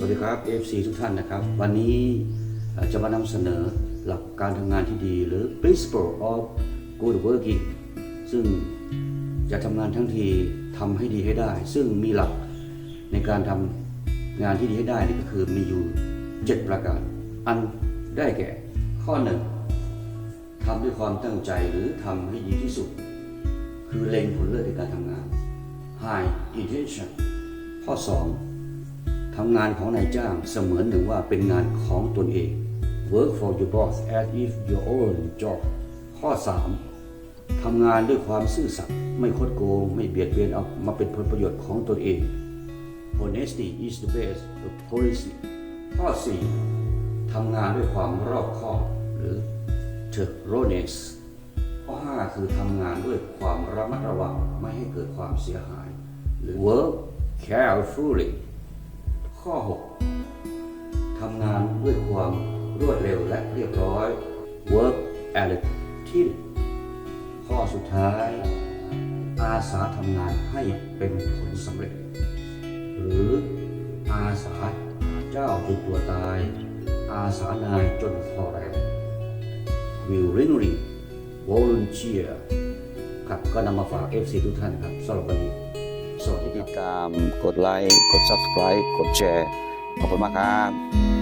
สวัสดีครับ FC ทุกท่านนะครับ วันนี้เอ่อจะมานำเสนอหลักการทำงานที่ดีหรือ principle of good working ซึ่งจะทำงานทั้งทีทำให้ดีให้ได้ ซึ่งมีหลักในการทำงานที่ดีให้ได้นี่ก็คือมีอยู่ 7 ประการ อันได้แก่ข้อหนึ่งทำด้วยความตั้งใจหรือทำให้ดีที่สุด คือเล็งผลเลิศในการทำงาน high intention ข้อ 2 ทำงานของนายจ้างเสมือนหนึ่งว่าเป็นงานของตนเอง work for your boss as if your own job ข้อ 3 ทำงานด้วยความซื่อสัตย์ไม่คดโกง ไม่เบียดเบียนเอามาเป็นผลประโยชน์ของตนเอง honesty is the best policy ข้อ 4 ทำงานด้วยความรอบคอบหรือ thoroughness ข้อ 5 คือทำงานด้วยความระมัดระวังไม่ให้เกิดความเสียหาย หรือ work carefully ข้อ 6 ทำงานด้วยความรวดเร็วและเรียบร้อย work attitude ข้อสุดท้าย อาสาทำงานให้เป็นผลสำเร็จ หรืออาสาเจ้าจนตัวตาย อาสานายจนพอแรง willingly volunteer ครับก็นำมาฝาก FC ทุกท่านครับสำหรับวันนี้ สวัสดีครับติดตามกดไลค์ กด subscribe กดแชร์ ขอบคุณมากครับ